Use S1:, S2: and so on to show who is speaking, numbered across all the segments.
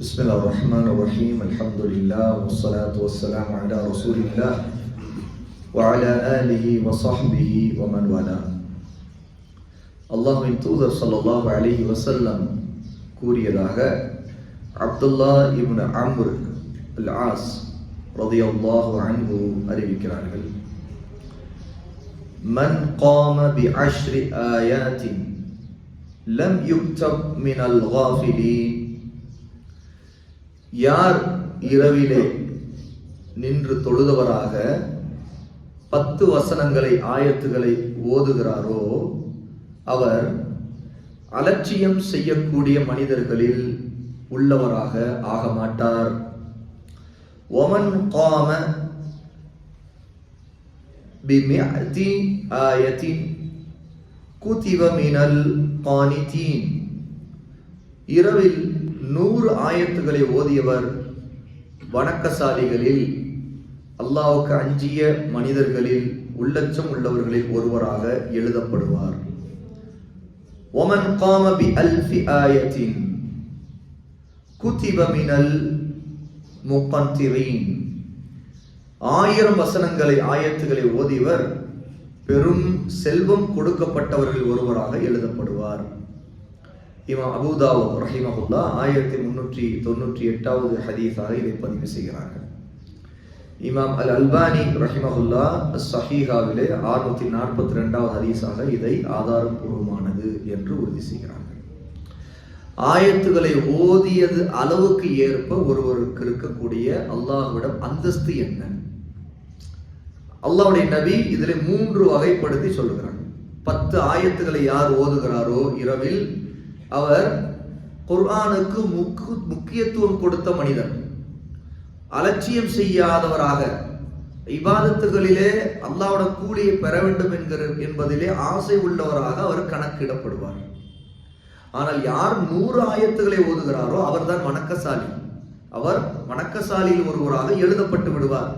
S1: بسم الله الرحمن الرحيم الحمد لله والصلاة والسلام على رسول الله وعلى آله وصحبه ومن والاه அல்லாஹ்வின் தூதர் ஸல்லல்லாஹு அலைஹி வஸல்லம் கூறியதாக அப்துல்லா இப்னு அம்ர் அல் ஆஸ் ரலியல்லாஹு அன்ஹு அறிவிக்கிறார்கள் மன் قام بعشر آيات لم يكتب من الغافلين யார் இரவிலே நின்று தொழுதவராக பத்து வசனங்களை ஆயத்துகளை ஓதுகிறாரோ அவர் அலட்சியம் செய்யக்கூடிய மனிதர்களில் உள்ளவராக ஆக மாட்டார். ஒமன் காம பிமியதி ஆயத்தின் குதிவ மினல் கானிதீன் இரவில் நூறு ஆயத்துகளை ஓதியவர் வணக்கசாலிகளில் அல்லாவுக்கு அஞ்சிய மனிதர்களில் உள்ளச்சம் உள்ளவர்களில் ஒருவராக எழுதப்படுவார். ஒமன் காமபி அல்ஃபி ஆயத்தின் குதிப முப்பந்திரீன் ஆயிரம் வசனங்களை ஆயத்துகளை ஓதியவர் பெரும் செல்வம் கொடுக்கப்பட்டவர்கள் ஒருவராக எழுதப்படுவார். இமாம் அபுதாவூத் ரஹிமஹுல்லா ஆயிரத்தி முன்னூற்றி தொண்ணூற்றி எட்டாவது ஹதீஸாக இதை பதிவு செய்கிறார்கள். இமாம் அல் அல்பானி ரஹிமஹுல்லா சஹீஹாவிலே அறுநூத்தி நாற்பத்தி ரெண்டாவது ஹதீஸாக இதை ஆதாரபூர்வமானது என்று உறுதி செய்கிறார்கள். ஆயத்துகளை ஓதியது அளவுக்கு ஏற்ப ஒருவருக்கு இருக்கக்கூடிய அல்லாஹ்விடம் அந்தஸ்து என்ன? அல்லாவுடைய நபி இதில் மூன்று வகைப்படுத்தி சொல்லுகிறாங்க பத்து ஆயத்துகளை யார் ஓதுகிறாரோ இரவில் அவர் குர்ஆனுக்கு முக்கு முக்கியத்துவம் கொடுத்த மனிதர். அலட்சியம் செய்யாதவராக. இவாதத்துகளிலே அல்லாவோட கூலியை பெற வேண்டும் என்கிற என்பதிலே ஆசை உள்ளவராக அவர் கணக்கிடப்படுவார். ஆனால் யார் நூறு ஆயத்துகளை ஓதுகிறாரோ அவர்தான் வணக்கசாலி. அவர் வணக்கசாலியில் ஒருவராக எழுதப்பட்டு விடுவார்.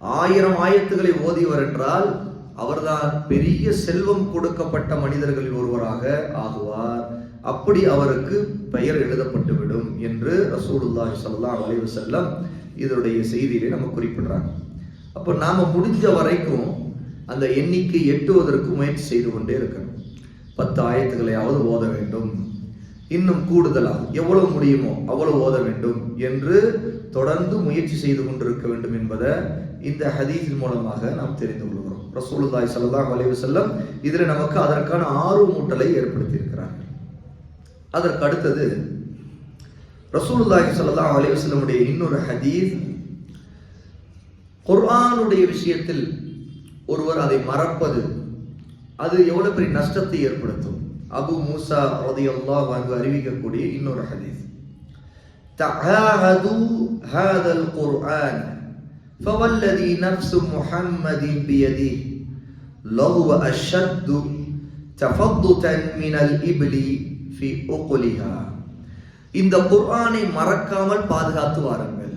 S1: ஆயிரம் ஆயத்துகளை ஓதியவர் என்றால் அவர்தான் பெரிய செல்வம் கொடுக்கப்பட்ட மனிதர்களில் ஒருவராக ஆகுவார். அப்படி அவருக்கு பெயர் எழுதப்பட்டுவிடும் என்று ரசூலுல்லாஹி சல்லா அலைவு செல்லம் இதனுடைய செய்தியிலே நம்ம குறிப்பிடுறாங்க. அப்போ நாம் முடிஞ்ச வரைக்கும் அந்த எண்ணிக்கை எட்டுவதற்கு முயற்சி செய்து கொண்டே இருக்கணும். பத்து ஆயத்துகளையாவது ஓத வேண்டும். இன்னும் கூடுதலாக எவ்வளவு முடியுமோ அவ்வளவு ஓத வேண்டும் என்று தொடர்ந்து முயற்சி செய்து கொண்டிருக்க வேண்டும் என்பதை இந்த ஹதீஸின் மூலமாக நாம் தெரிந்து கொள்கிறோம். ரசூலுதாய் ஸல்லல்லாஹு அலைஹி செல்லம் இதில் நமக்கு அதற்கான ஆர்வமூட்டலை ஏற்படுத்தி அதற்கு அடுத்தது ரசூலுல்லாஹி ஸல்லல்லாஹு அலைஹி வஸல்லமுடைய இன்னொரு ஹதீஸ் குர்ஆனுடைய விஷயத்தில் ஒருவர் அதை மறப்பது அது எவ்வளவு பெரிய நஷ்டத்தை ஏற்படுத்தும் அபு மூசா ரதியல்லாஹு அன்ஹு அறிவிக்கக்கூடிய இன்னொரு ஹதீஸ் تعاهدوا هذا القرآن فوالذي نفس محمد بيده لهو أشد تفضتا من الإبل ஃபி ஓகொலிஹா இந்த குர்ஆனை மறக்காமல் பாதுகாத்து வாருங்கள்.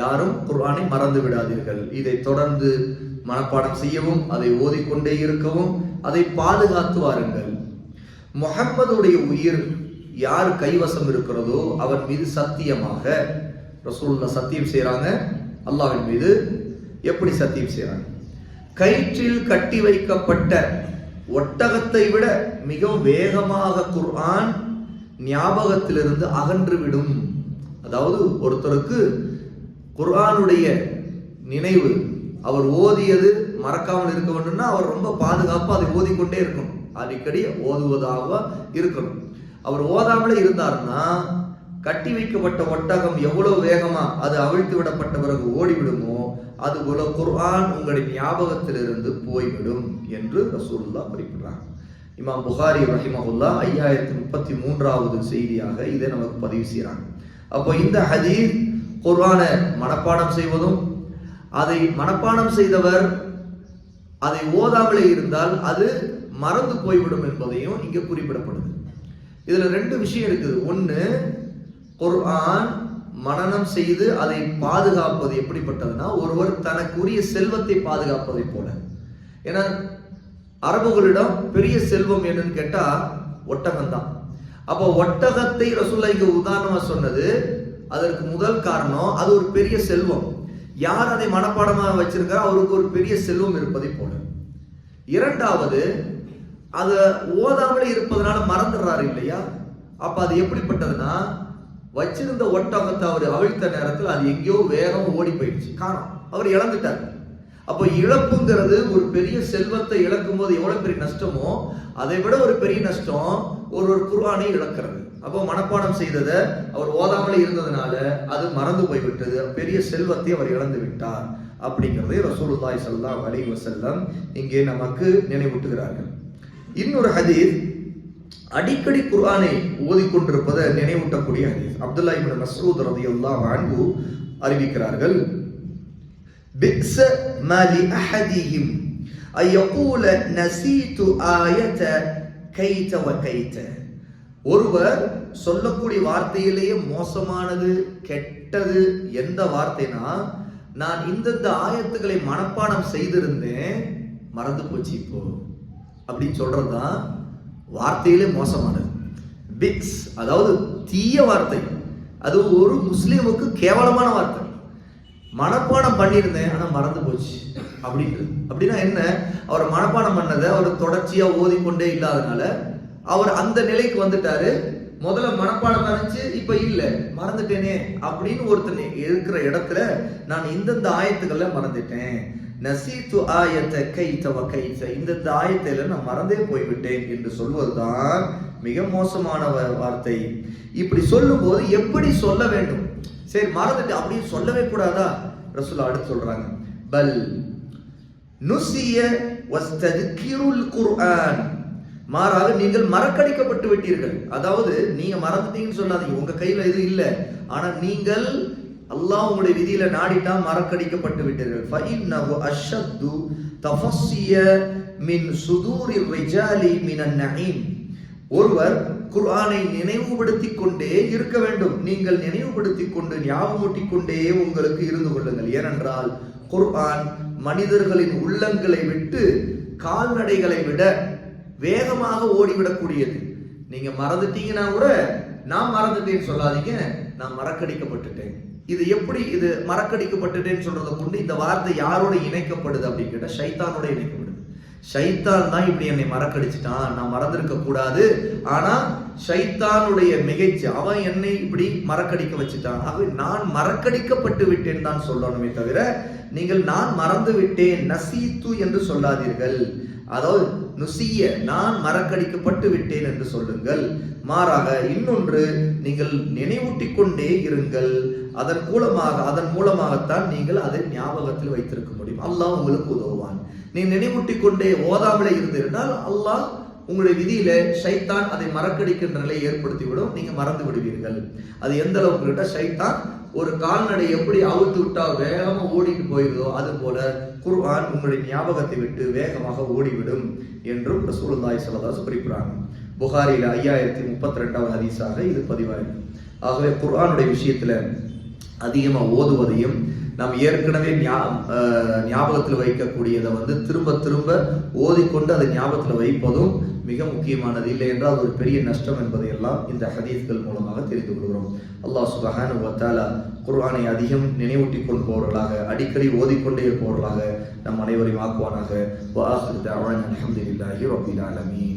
S1: யாரும் குர்ஆனை மறந்து விடாதீர்கள். இதை தொடர்ந்து மனப்பாடம் செய்யவும் அதை ஓதிக்கொண்டே இருக்கவும் அதை பாதுகாத்து வாருங்கள். முகம்மதுடைய உயிர் யார் கைவசம் இருக்கிறதோ அவர் மீது சத்தியமாக ரசூல்லா சத்தியம் செய்கிறாங்க அல்லாவின் மீது எப்படி சத்தியம் செய்கிறாங்க கயிற்றில் கட்டி வைக்கப்பட்ட ஒட்டகத்தை விட மிகவும் வேகமாக குர்ஆன் ஞாபகத்திலிருந்து அகன்றுவிடும் அதாவது ஒருத்தருக்கு குர்ஆனுடைய நினைவு அவர் ஓதியது மறக்காமல் இருக்க வேண்டும்னா அவர் ரொம்ப பாதுகாப்பாக அதை ஓதிக்கொண்டே இருக்கணும். அடிக்கடி ஓதுவதாக இருக்கணும். அவர் ஓதாமலே இருந்தார்னா கட்டி வைக்கப்பட்ட ஒட்டகம் எவ்வளவு வேகமா அது அவிழ்த்து விடப்பட்ட பிறகு ஓடிவிடுமோ அது போல குர்ஆன் உங்களின் ஞாபகத்திலிருந்து போய்விடும் என்று ரசூல்லா குறிப்பிடுறாங்க. இமாம் புகாரி ரஹிமஹுல்லா ஐயாயிரத்தி முப்பத்தி மூன்றாவது செய்தியாக இதை நமக்கு பதிவு செய்கிறாங்க. அப்போ இந்த ஹதீர் குர்ஆனை மனப்பாடம் செய்வதும் அதை மனப்பாடம் செய்தவர் அதை ஓதாமலே இருந்தால் அது மறந்து போய்விடும் என்பதையும் இங்கே குறிப்பிடப்படுது. இதில் ரெண்டு விஷயம் இருக்குது. ஒன்று குர்ஆன் மனநம் செய்து அதை பாதுகாப்பது எப்படிப்பட்டதுன்னா ஒருவர் தனக்குரிய செல்வத்தை பாதுகாப்பதை போல. ஏன்னா அரபுகளிடம் பெரிய செல்வம் என்னன்னு கேட்டா ஒட்டகம் தான் அப்போ ஒட்டகத்தை ரசூல்லா இங்க உதாரணமா சொன்னது அதற்கு முதல் காரணம் அது ஒரு பெரிய செல்வம். யார் அதை மனப்பாடமாக வச்சிருக்காரோ அவருக்கு ஒரு பெரிய செல்வம் இருப்பதை போல. இரண்டாவது அதை ஓதாமலே இருப்பதனால மறந்துடுறாரு இல்லையா? அப்ப அது எப்படிப்பட்டதுன்னா வச்சிருந்த ஒட்டகத்தை அவர் அவிழ்த்த நேரத்தில் அது எங்கேயோ வேகம் ஓடி போயிடுச்சு. காணும். அவர் இழந்துட்டார். அப்போ இழப்புங்கிறது ஒரு பெரிய செல்வத்தை இழக்கும் போது எவ்வளவு பெரிய நஷ்டமோ அதை விட ஒரு பெரிய நஷ்டம் ஒரு ஒரு குர்ஆனை இழக்கிறது. அப்போ மனப்பாடம் செய்ததை அவர் ஓதாமலே இருந்ததுனால அது மறந்து போய்விட்டது. பெரிய செல்வத்தை அவர் இழந்து விட்டார் அப்படிங்கிறதை ரசூலுல்லாஹி ஸல்லல்லாஹு அலைஹி வஸல்லம் இங்கே நமக்கு நினைவூட்டுகிறார்கள். இன்னொரு ஹதீஸ் அடிக்கடி குர்ஆனை ஓதிக்கொண்டிருப்பதை நினைவூட்டக்கூடிய ஹதீஸ். அப்துல்லா இப்னு மஸ்ரூத் ரலியல்லாஹு அன்ஹு அறிவிக்கிறார்கள் பிக்ஸ மாலி அஹதிஹிம் ஐயகூல நசீது ஆயத கைத வ கைத. ஒருவர் சொல்லக்கூடிய வார்த்தையிலேயே மோசமானது கெட்டது எந்த வார்த்தைனா நான் இந்தந்த ஆயத்துக்களை மனப்பாடம் செய்திருந்தேன் மறந்து போச்சு இப்போ. அப்படின்னு சொல்றது தான் வார்த்தையிலே மோசமானது. பிக்ஸ் அதாவது தீய வார்த்தை. அது ஒரு முஸ்லீமுக்கு கேவலமான வார்த்தை. மனப்பாடம் பண்ணியிருந்தேன் ஆனால் மறந்து போச்சு. அப்படின்றது அப்படின்னா என்ன? அவர் மனப்பாடம் பண்ணதை அவர் தொடர்ச்சியாக ஓதிக்கொண்டே இல்லாதனால அவர் அந்த நிலைக்கு வந்துட்டாரு. முதல்ல மனப்பாடம் நினைச்சு இப்ப இல்ல மறந்துட்டேனே அப்படின்னு ஒருத்தன் இருக்கிற இடத்துல நான் இந்தந்த ஆயத்துக்கள்ல மறந்துட்டேன். நசீத்து ஆயத்த கைத்த கைத்த இந்தந்த ஆயத்தையில நான் மறந்தே போய்விட்டேன் என்று சொல்வதுதான் மிக மோசமான வார்த்தை. இப்படி சொல்லும்போது எப்படி சொல்ல வேண்டும்? சரி மறந்துட்டு அப்படின்னு சொல்லவே கூடாதா? ரசூல் அடுத்து சொல்றாங்க. பல் நுசிய வஸ்ததுக்கிருல் குர்ஆன். மாறாக நீங்கள் மறக்கடிக்கப்பட்டு விட்டீர்கள். அதாவது நீங்க மறந்துட்டீங்கன்னு சொல்லாதீங்க. உங்க கையில எதுவும் இல்லை. ஆனா நீங்கள் அல்லாஹ் உங்களுடைய விதியில நாடிட்டா மறக்கடிக்கப்பட்டு விட்டீர்கள். ஃபஇன்னஹு அஷத்து தஃபஸ்ஸிய மின் சுதூரி ரிஜாலி மினன் நஈம் ஒருவர் குர்ஆனை நினைவுபடுத்திக் கொண்டே இருக்க வேண்டும். நீங்கள் நினைவுபடுத்திக் கொண்டு ஞாபகமூட்டிக் கொண்டே உங்களுக்கு இருந்து கொள்ளுங்கள். ஏனென்றால் குர்ஆன் மனிதர்களின் உள்ளங்களை விட்டு கால்நடைகளை விட வேகமாக ஓடிவிடக்கூடியது. நீங்க மறந்துட்டீங்கன்னா கூட நான் மறந்துட்டேன்னு சொல்லாதீங்க. நான் மறக்கடிக்கப்பட்டுட்டேன். இது எப்படி இது மறக்கடிக்கப்பட்டுட்டேன்னு சொல்றதை கொண்டு இந்த வார்த்தை யாரோட இணைக்கப்படுது அப்படின்னு கேட்டால் ஷைத்தானோட இணைக்கப்படுது. ஷைத்தான் தான் இப்படி என்னை மறக்கடிச்சிட்டான் நான் மறந்திருக்க கூடாது. ஆனா ஷைத்தானுடைய மிகைச்சு அவன் என்னை இப்படி மறக்கடிக்க வச்சுட்டான். ஆகவே நான் மறக்கடிக்கப்பட்டு விட்டேன் தான் சொல்லணுமே தவிர நீங்கள் நான் மறந்து விட்டேன் நசீத்து என்று சொல்லாதீர்கள். அதாவது நுசிய நான் மறக்கடிக்கப்பட்டு விட்டேன் என்று சொல்லுங்கள். மாறாக இன்னொன்று நீங்கள் நினைவூட்டிக் கொண்டே இருங்கள். அதன் மூலமாக அதன் மூலமாகத்தான் நீங்கள் அதை ஞாபகத்தில் வைத்திருக்க முடியும். அல்லாஹ் உங்களுக்கு உதவுவான். நீ நினைவூட்டி கொண்டே ஓதாமலே இருந்திருந்தால் அல்லாஹ் உங்களுடைய விதியில சைத்தான் அதை மறக்கடிக்கின்ற நிலையை ஏற்படுத்திவிடும். நீங்க மறந்து விடுவீர்கள். அது எந்த அளவுக்கு கிட்ட சைத்தான் ஒரு கால்நடை எப்படி அவுத்து விட்டா வேகமா ஓடிட்டு போயிருதோ அது போல குர்ஆன் உங்களுடைய ஞாபகத்தை விட்டு வேகமாக ஓடிவிடும் என்றும் ரசூலுல்லாஹி ஸல்லல்லாஹு அலைஹி குறிப்பிடுறாங்க. ஐயாயிரத்தி முப்பத்தி ரெண்டாவது ஹதீஸாக இது பதிவாயிருக்கு. ஆகவே குர்ஆனுடைய விஷயத்துல அதிகமாக ஓதுவதையும் நாம் ஏற்கனவே ஞா- ஞாபகத்தில் வைக்கக்கூடியதை வந்து திரும்ப திரும்ப ஓதிக்கொண்டு அதை ஞாபகத்தில் வைப்பதும் மிக முக்கியமானது. இல்லை என்றால் அது ஒரு பெரிய நஷ்டம் என்பதையெல்லாம் இந்த ஹதீஸ்கள் மூலமாக தெரிந்து கொள்கிறோம். அல்லாஹ் சுபஹானு வத்தாலா குர்ஆனை அதிகம் நினைவூட்டி கொண்டு போவர்களாக அடிக்கடி ஓதிக்கொண்டே இருப்பவர்களாக நம் அனைவரையும் ஆக்குவானாக. வாஹிர் தஅவானா ஆலமீன்.